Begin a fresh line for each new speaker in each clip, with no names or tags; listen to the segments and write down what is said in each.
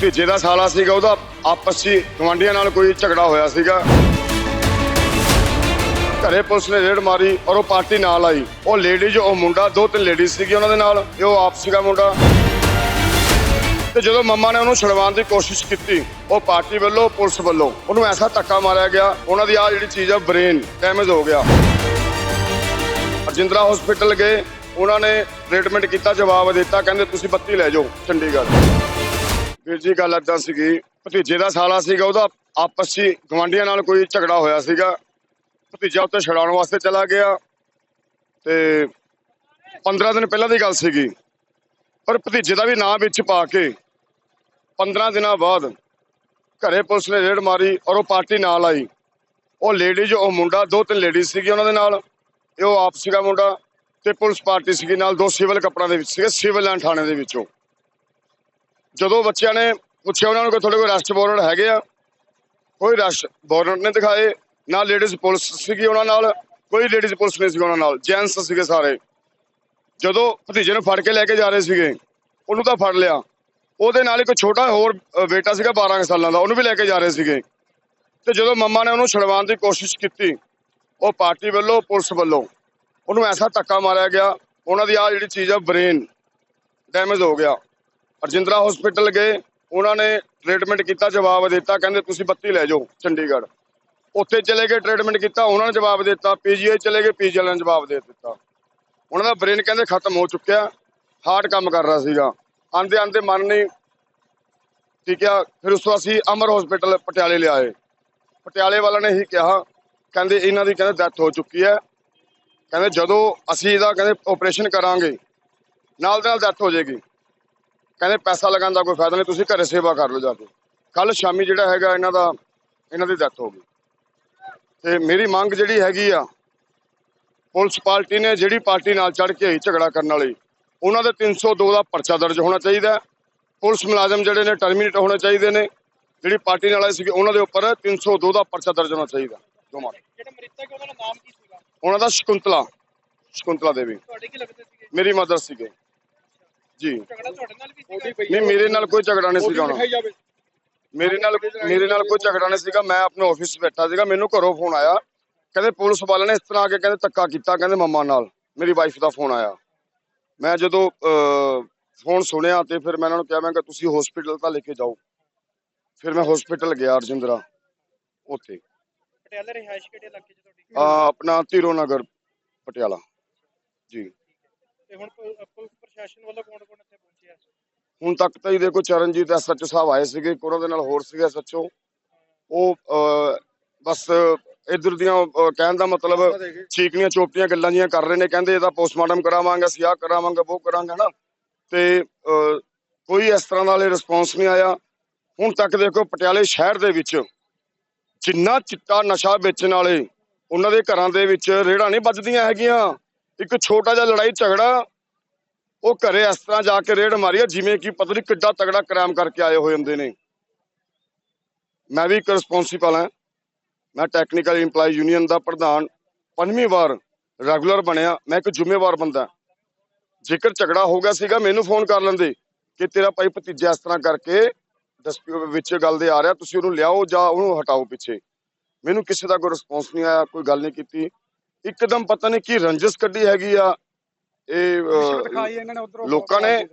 ਭਤੀਜੇ ਦਾ ਸਾਲਾ ਸੀਗਾ ਉਹਦਾ ਆਪਸ 'ਚ ਗਵਾਂਢੀਆਂ ਨਾਲ ਕੋਈ ਝਗੜਾ ਹੋਇਆ ਸੀਗਾ। ਘਰੇ ਪੁਲਿਸ ਨੇ ਰੇਡ ਮਾਰੀ ਔਰ ਉਹ ਪਾਰਟੀ ਨਾਲ ਆਈ। ਉਹ ਲੇਡੀਜ਼ ਉਹ ਮੁੰਡਾ, ਦੋ ਤਿੰਨ ਲੇਡੀਜ਼ ਸੀਗੀ ਉਹਨਾਂ ਦੇ ਨਾਲ, ਇਹ ਉਹ ਆਪ ਸੀਗਾ ਮੁੰਡਾ। ਤੇ ਜਦੋਂ ਮੰਮਾ ਨੇ ਉਹਨੂੰ ਛੁਡਵਾਉਣ ਦੀ ਕੋਸ਼ਿਸ਼ ਕੀਤੀ, ਉਹ ਪਾਰਟੀ ਵੱਲੋਂ, ਪੁਲਿਸ ਵੱਲੋਂ, ਉਹਨੂੰ ਐਸਾ ਧੱਕਾ ਮਾਰਿਆ ਗਿਆ, ਉਹਨਾਂ ਦੀ ਆ ਜਿਹੜੀ ਚੀਜ਼ ਆ ਬ੍ਰੇਨ ਡੈਮੇਜ ਹੋ ਗਿਆ। ਰਜਿੰਦਰਾ ਹਸਪੀਟਲ ਗਏ, ਉਹਨਾਂ ਨੇ ਟ੍ਰੀਟਮੈਂਟ ਕੀਤਾ, ਜਵਾਬ ਦਿੱਤਾ, ਕਹਿੰਦੇ, ਤੁਸੀਂ ਬੱਤੀ ਲੈ ਜਾਓ, ਚੰਡੀਗੜ੍ਹ। ਵੀਰ ਜੀ, ਗੱਲ ਏਦਾਂ ਸੀਗੀ, ਭਤੀਜੇ ਦਾ ਸਾਲਾ ਸੀਗਾ, ਉਹਦਾ ਆਪਸ 'ਚ ਹੀ ਗਵਾਂਢੀਆਂ ਨਾਲ ਕੋਈ ਝਗੜਾ ਹੋਇਆ ਸੀਗਾ। ਭਤੀਜਾ ਉੱਤੇ ਛਡਾਉਣ ਵਾਸਤੇ ਚਲਾ ਗਿਆ ਤੇ 15 ਦਿਨ ਪਹਿਲਾਂ ਦੀ ਗੱਲ ਸੀਗੀ। ਪਰ ਭਤੀਜੇ ਦਾ ਵੀ ਨਾਂ ਵਿੱਚ ਪਾ ਕੇ 15 ਦਿਨਾਂ ਬਾਅਦ ਘਰੇ ਪੁਲਿਸ ਨੇ ਰੇਡ ਮਾਰੀ ਔਰ ਉਹ ਪਾਰਟੀ ਨਾਲ ਆਈ। ਉਹ ਲੇਡੀਜ਼ ਉਹ ਮੁੰਡਾ, ਦੋ ਤਿੰਨ ਲੇਡੀਜ਼ ਸੀਗੀ ਉਹਨਾਂ ਦੇ ਨਾਲ, ਇਹ ਉਹ ਆਪ ਸੀਗਾ ਮੁੰਡਾ ਤੇ ਪੁਲਿਸ ਪਾਰਟੀ ਸੀਗੀ ਨਾਲ, ਦੋ ਸਿਵਲ ਕੱਪੜਾਂ ਦੇ ਵਿੱਚ ਸੀਗੇ ਸਿਵਲ ਲਾਈਨ ਥਾਣੇ ਦੇ ਵਿੱਚੋਂ। ਜਦੋਂ ਬੱਚਿਆਂ ਨੇ ਪੁੱਛਿਆ ਉਹਨਾਂ ਨੂੰ ਕਿ ਤੁਹਾਡੇ ਕੋਲ ਰੈਸਟ ਵਾਰੰਟ ਹੈਗੇ ਆ, ਕੋਈ ਰੈਸਟ ਵਾਰੰਟ ਨਹੀਂ ਦਿਖਾਏ, ਨਾ ਲੇਡੀਜ਼ ਪੁਲਿਸ ਸੀਗੀ ਉਹਨਾਂ ਨਾਲ, ਕੋਈ ਲੇਡੀਜ਼ ਪੁਲਿਸ ਨਹੀਂ ਸੀ ਉਹਨਾਂ ਨਾਲ, ਜੈਂਟਸ ਸੀਗੇ ਸਾਰੇ। ਜਦੋਂ ਭਤੀਜੇ ਨੂੰ ਫੜ ਕੇ ਲੈ ਕੇ ਜਾ ਰਹੇ ਸੀਗੇ, ਉਹਨੂੰ ਤਾਂ ਫੜ ਲਿਆ। ਉਹਦੇ ਨਾਲ ਇੱਕ ਛੋਟਾ ਹੋਰ ਬੇਟਾ ਸੀਗਾ 12 ਸਾਲਾਂ ਦਾ, ਉਹਨੂੰ ਵੀ ਲੈ ਕੇ ਜਾ ਰਹੇ ਸੀਗੇ। ਤੇ ਜਦੋਂ ਮੰਮਾ ਨੇ ਉਹਨੂੰ ਛੁਡਵਾਉਣ ਦੀ ਕੋਸ਼ਿਸ਼ ਕੀਤੀ, ਉਹ ਪਾਰਟੀ ਵੱਲੋਂ, ਪੁਲਿਸ ਵੱਲੋਂ, ਉਹਨੂੰ ਐਸਾ ਧੱਕਾ ਮਾਰਿਆ ਗਿਆ, ਉਹਨਾਂ ਦੀ ਆ ਜਿਹੜੀ ਚੀਜ਼ ਆ, ਬ੍ਰੇਨ ਡੈਮੇਜ ਹੋ ਗਿਆ। ਰਜਿੰਦਰਾ ਹਸਪੀਟਲ ਗਏ, ਉਹਨਾਂ ਨੇ ਟ੍ਰੀਟਮੈਂਟ ਕੀਤਾ, ਜਵਾਬ ਦਿੱਤਾ, ਕਹਿੰਦੇ ਤੁਸੀਂ ਬੱਤੀ ਲੈ ਜਾਓ ਚੰਡੀਗੜ੍ਹ। ਉੱਥੇ ਚਲੇ ਗਏ ਟ੍ਰੀਟਮੈਂਟ ਕੀਤਾ, ਉਹਨਾਂ ਨੇ ਜਵਾਬ ਦਿੱਤਾ ਪੀਜੀਆਈ ਚਲੇ ਗਏ ਪੀਜੀਆਈ ਨੇ ਜਵਾਬ ਦੇ ਦਿੱਤਾ। ਉਹਨਾਂ ਦਾ ਬ੍ਰੇਨ ਕਹਿੰਦੇ ਖਤਮ ਹੋ ਚੁੱਕਿਆ ਹਾਰਟ ਕੰਮ ਕਰ ਰਿਹਾ ਸੀਗਾ। ਆਂਦੇ ਆਂਦੇ ਮਨ ਨਹੀਂ, ਠੀਕ ਆ, ਫਿਰ ਉਸ ਤੋਂ ਅਸੀਂ ਅਮਰ ਹਸਪੀਟਲ ਪਟਿਆਲੇ ਲਿਆਏ ਪਟਿਆਲੇ ਵਾਲਾ ਨੇ ਹੀ ਕਿਹਾ, ਕਹਿੰਦੇ ਇਹਨਾਂ ਦੀ ਕਹਿੰਦੇ ਡੈਥ ਹੋ ਚੁੱਕੀ ਹੈ। ਕਹਿੰਦੇ ਜਦੋਂ ਅਸੀਂ ਇਹਦਾ ਕਹਿੰਦੇ ਆਪਰੇਸ਼ਨ ਕਰਾਂਗੇ, ਨਾਲ ਦੇ ਨਾਲ ਡੈਥ ਹੋ ਜਾਏਗੀ। ਕਹਿੰਦੇ ਪੈਸਾ ਲਗਾਉਣ ਦਾ ਕੋਈ ਫਾਇਦਾ ਨਹੀਂ ਤੁਸੀਂ ਘਰੇ ਸੇਵਾ ਕਰ ਲਓ ਜਾ ਕੇ। ਕੱਲ ਸ਼ਾਮੀ ਜਿਹੜਾ ਹੈਗਾ ਇਹਨਾਂ ਦਾ ਇਹਨਾਂ ਦੀ ਡੈਥ ਹੋ ਗਈ। ਤੇ ਮੇਰੀ ਮੰਗ ਜਿਹੜੀ ਹੈਗੀ ਆ ਪੁਲਿਸ ਪਾਰਟੀ ਨੇ ਜਿਹੜੀ ਪਾਰਟੀ ਨਾਲ ਚੜ ਕੇ ਆਈ ਝਗੜਾ ਕਰਨ ਵਾਲੀ ਉਹਨਾਂ ਦੇ 302 ਦਾ ਪਰਚਾ ਦਰਜ ਹੋਣਾ ਚਾਹੀਦਾ। ਪੁਲਿਸ ਮੁਲਾਜ਼ਮ ਜਿਹੜੇ ਨੇ ਟਰਮੀਨੇਟ ਹੋਣੇ ਚਾਹੀਦੇ ਨੇ। ਜਿਹੜੀ ਪਾਰਟੀ ਨਾਲ ਆਏ ਸੀਗੇ ਉਹਨਾਂ ਦੇ ਉੱਪਰ 302 ਦਾ ਪਰਚਾ ਦਰਜ ਹੋਣਾ ਚਾਹੀਦਾ ਦੋਵਾਂ।
ਜਿਹੜੇ ਮ੍ਰਿਤਕ ਉਹਨਾਂ ਦਾ ਨਾਮ ਕੀ ਸੀਗਾ?
ਉਹਨਾਂ ਦਾ ਸ਼ਕੁੰਤਲਾ ਸ਼ਕੁੰਤਲਾ ਦੇਵੀ।
ਤੁਹਾਡੇ ਕੀ ਲੱਗਦੇ ਸੀਗੇ?
ਮੇਰੀ ਮਦਰ ਸੀਗੇ। ਜੀ।
ਝਗੜਾ ਤੁਹਾਡੇ ਨਾਲ ਵੀ ਸੀਗਾ?
ਨਹੀਂ ਮੇਰੇ ਨਾਲ ਕੋਈ ਝਗੜਾ ਨਹੀਂ ਸੀਗਾ ਉਹਨਾਂ
ਜਾਵੇ।
ਮੇਰੇ ਨਾਲ ਮੇਰੇ ਨਾਲ ਕੋਈ ਝਗੜਾ ਨਹੀਂ ਸੀਗਾ। ਮੈਂ ਆਪਣੇ ਆਫਿਸ 'ਚ ਬੈਠਾ ਸੀਗਾ। ਮੈਨੂੰ ਘਰੋਂ ਫੋਨ ਆਇਆ। ਕਹਿੰਦੇ ਪੁਲਿਸ ਵਾਲਿਆਂ ਨੇ ਇਸ ਤਰ੍ਹਾਂ ਆ ਕੇ ਕਹਿੰਦੇ ਧੱਕਾ ਕੀਤਾ। ਕਹਿੰਦੇ ਮੰਮਾ ਨਾਲ। ਮੇਰੀ ਵਾਈਫ ਦਾ ਫੋਨ ਆਇਆ। ਮੈਂ ਜਦੋਂ ਫੋਨ ਸੁਣਿਆ ਤੇ ਫਿਰ ਮੈਂ ਉਹਨਾਂ ਨੂੰ ਕਿਹਾ ਮੈਂ ਕਿ ਤੁਸੀਂ ਹਸਪੀਟਲ ਤਾਂ ਲੈ ਕੇ ਜਾਓ। ਫਿਰ ਮੈਂ ਹਸਪੀਟਲ ਗਿਆ ਅਰਜਿੰਦਰਾ ਉੱਥੇ।
ਪਟਿਆਲਾ ਰਿਹਾਇਸ਼ ਕਿਹੜੇ ਇਲਾਕੇ 'ਚ ਤੁਹਾਡੀ?
ਅਹ, ਆਪਣਾ ਧੀਰੋ ਨਗਰ ਪਟਿਆਲਾ। ਜੀ।
ਤੇ ਹੁਣ ਪੁ- ਪੁਲਿਸ ਪ੍ਰਸ਼ਾਸਨ ਵੱਲੋਂ ਕੌਣ ਕੌਣ ਇੱਥੇ ਪਹੁੰਚਿਆ?
ਹੁਣ ਤੱਕ ਤਾਂ ਹੀ ਦੇਖੋ ਚਰਨਜੀਤ ਐਸਐਚਓ ਸਾਹਿਬ ਆਏ ਸੀਗੇ ਉਹਨਾਂ ਦੇ ਨਾਲ ਹੋਰ ਸੀਗੇ ਐਸਐਚਓ ਉਹ ਬਸ ਇਧਰ ਦੀਆਂ ਕਹਿਣ ਦਾ ਮਤਲਬ ਚੀਕਣੀਆਂ ਚੋਪੀਆਂ ਗੱਲਾਂ ਜੀਆਂ ਕਰ ਰਹੇ ਨੇ ਕਹਿੰਦੇ ਇਹਦਾ ਪੋਸਟਮਾਰਟਮ ਕਰਾਵਾਂਗੇ ਅਸੀਂ ਆਹ ਕਰਾਵਾਂਗੇ ਉਹ ਕਰਾਂਗੇ ਹਨਾ? ਤੇ ਕੋਈ ਇਸ ਤਰ੍ਹਾਂ ਦਾ ਰਿਸਪੌਂਸ ਨਹੀਂ ਆਇਆ। ਹੁਣ ਤੱਕ ਦੇਖੋ ਪਟਿਆਲੇ ਸ਼ਹਿਰ ਦੇ ਵਿੱਚ ਜਿੰਨਾ ਚਿੱਟਾ ਨਸ਼ਾ ਵੇਚਣ ਵਾਲੇ ਉਹਨਾਂ ਦੇ ਘਰਾਂ ਦੇ ਵਿੱਚ ਰੇੜਾਂ ਨਹੀਂ ਵੱਜਦੀਆਂ ਹੈਗੀਆਂ। ਇੱਕ ਛੋਟਾ ਜਿਹਾ ਲੜਾਈ ਝਗੜਾ, ਉਹ ਘਰੇ ਇਸ ਤਰ੍ਹਾਂ ਜਾ ਕੇ ਰੇਡ ਮਾਰੀ ਜਿਵੇਂ ਕਿ ਪਤਾ ਨਹੀਂ ਕਿੱਡਾ ਤਗੜਾ ਕ੍ਰਾਈਮ ਕਰਕੇ ਆਏ ਹੋਏ ਹੁੰਦੇ ਨੇ। ਮੈਂ ਵੀ ਇੱਕ ਰਿਸਪੌਂਸੀਬਲ ਹਾਂ। ਮੈਂ ਟੈਕਨੀਕਲ EMPLOYE ਯੂਨੀਅਨ ਦਾ ਪ੍ਰਧਾਨ, ਪੰਜਵੀਂ ਵਾਰ ਰੈਗੂਲਰ ਬਣਿਆ। ਮੈਂ ਇੱਕ ਜ਼ਿੰਮੇਵਾਰ ਬੰਦਾ। ਜੇਕਰ ਝਗੜਾ ਹੋ ਗਿਆ ਸੀਗਾ, ਮੈਨੂੰ ਫੋਨ ਕਰ ਲੈਂਦੇ ਕਿ ਤੇਰਾ ਭਾਈ ਭਤੀਜਾ ਇਸ ਤਰ੍ਹਾਂ ਕਰਕੇ ਡਿਸਪਿਊਟ ਵਿੱਚ ਗੱਲ ਦੇ ਆ ਰਿਹਾ, ਤੁਸੀਂ ਉਹਨੂੰ ਲਿਆਓ ਜਾਂ ਉਹਨੂੰ ਹਟਾਓ ਪਿੱਛੇ। ਮੈਨੂੰ ਕਿਸੇ ਦਾ ਕੋਈ ਰਿਸਪੌਂਸ ਨਹੀਂ ਆਇਆ, ਕੋਈ ਗੱਲ ਨਹੀਂ ਕੀਤੀ। ਇੱਕਦਮ ਪਤਾ ਨਹੀਂ ਕੀ ਰੰਜਿਸ਼ ਕੱਢੀ ਹੈਗੀ ਆ। ਇਹ
ਦਿਖਾਈ ਇਹਨਾਂ ਨੇ ਉਧਰੋਂ
ਲੋਕਾਂ ਨੇ ਇਹ-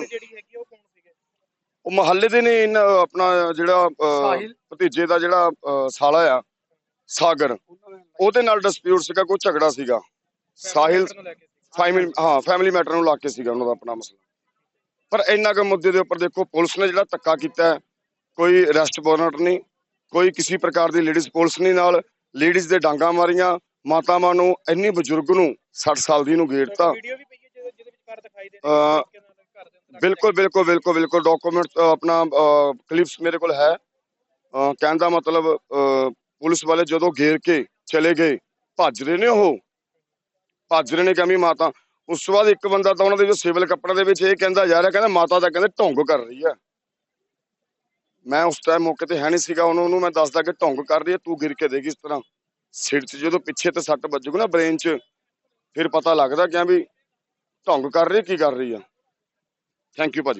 ਜਿਹੜੀ ਹੈਗੀ ਆ ਉਹ ਕੌਣ ਸੀਗੇ?
ਉਹ ਮਹੱਲੇ ਦੇ ਨੇ ਇਨ- ਆਪਣਾ ਜਿਹੜਾ। ਭਤੀਜੇ ਦਾ ਜਿਹੜਾ ਸਾਲਾ ਆ ਸਾਗਰ। ਉਹਦੇ ਨਾਲ ਡਿਸਪਿਊਟ ਸੀਗਾ ਕੋਈ ਝਗੜਾ ਸੀਗਾ। ਸਾਹਿਲ ਫੈਮਿਲੀ ਹਾਂ ਫੈਮਿਲੀ ਮੈਟਰ ਨੂੰ ਲਾ ਕੇ ਸੀਗਾ ਉਹਨਾਂ ਦਾ ਆਪਣਾ ਮਸਲਾ। ਪਰ ਇੰਨਾ ਕੁ ਮੁੱਦੇ ਦੇ ਉੱਪਰ ਦੇਖੋ ਪੁਲਿਸ ਨੇ ਜਿਹੜਾ ਧੱਕਾ ਕੀਤਾ ਕੋਈ ਅਰੈਸਟ ਵਾਰੰਟ ਨਹੀਂ ਕੋਈ ਕਿਸੇ ਪ੍ਰਕਾਰ ਦੀ ਲੇਡੀਜ਼ ਪੁਲਿਸ ਨਹੀਂ ਨਾਲ ਲੇਡੀਜ਼ ਦੇ ਡਾਂਗਾ ਮਾਰੀਆਂ ਮਾਤਾਵਾਂ ਨੂੰ ਇੰਨੀ ਬਜ਼ੁਰਗ ਨੂੰ 60 ਸਾਲ ਦੀ ਨੂੰ ਘੇਰਤਾ
ਵੀਡੀਓ ਵੀ ਪਈ ਹੈ ਜਿਹਦੇ ਜਿਹਦੇ ਵਿੱਚ ਕਾਰ ਦਿਖਾਈ ਦੇ
ਅਹ,
ਘਰ ਦੇ ਅੰਦਰ
ਬਿਲਕੁਲ ਬਿਲਕੁਲ ਬਿਲਕੁਲ ਬਿਲਕੁਲ। ਡਾਕੂਮੈਂਟ ਆਪਣਾ ਕਲਿੱਪਸ ਮੇਰੇ ਕੋਲ ਹੈ। ਅਹ, ਕਹਿਣ ਦਾ ਮਤਲਬ ਪੁਲਿਸ ਵਾਲੇ ਜਦੋਂ ਘੇਰ ਕੇ ਚਲੇ ਗਏ ਭੱਜ ਰਹੇ ਨੇ ਉਹ। ਭੱਜ ਰਹੇ ਨੇ ਕਹਿੰਦੀ ਮਾਤਾ। ਉਸ ਤੋਂ ਬਾਅਦ ਇੱਕ ਬੰਦਾ ਤਾਂ ਉਹਨਾਂ ਦੇ ਜੋ ਸਿਵਲ ਕੱਪੜੇ ਦੇ ਵਿੱਚ ਇਹ ਕਹਿੰਦਾ ਜਾ ਰਿਹਾ ਕਹਿੰਦਾ ਮਾਤਾ ਤਾਂ ਕਹਿੰਦੇ ਢੋਂਗ ਕਰ ਰਹੀ ਹੈ ਮੈਂ ਉਸ ਟਾਈਮ ਮੌਕੇ ਤੇ ਹੈ ਨਹੀਂ ਸੀਗਾ ਉਹਨੂੰ ਮੈਂ ਦੱਸਦਾ ਕਿ ਢੋਂਗ ਕਰ ਰਹੀ ਹੈ ਤੂੰ ਗਿਰ ਕੇ ਦੇਗੀ ਇਸ ਤਰ੍ਹਾਂ। ਸਿਰ 'ਚ ਜਦੋਂ ਪਿੱਛੇ ਤੇ ਸੱਟ ਵੱਜੂਗੀ ਨਾ ਬ੍ਰੇਨ 'ਚ ਫਿਰ ਪਤਾ ਲੱਗਦਾ ਕਿ ਵੀ ਢੋਂਗ ਕਰ ਰਹੀ ਹੈ, ਕੀ ਕਰ ਰਹੀ ਆ ਥੈਂਕ ਯੂ ਭਾਜੀ।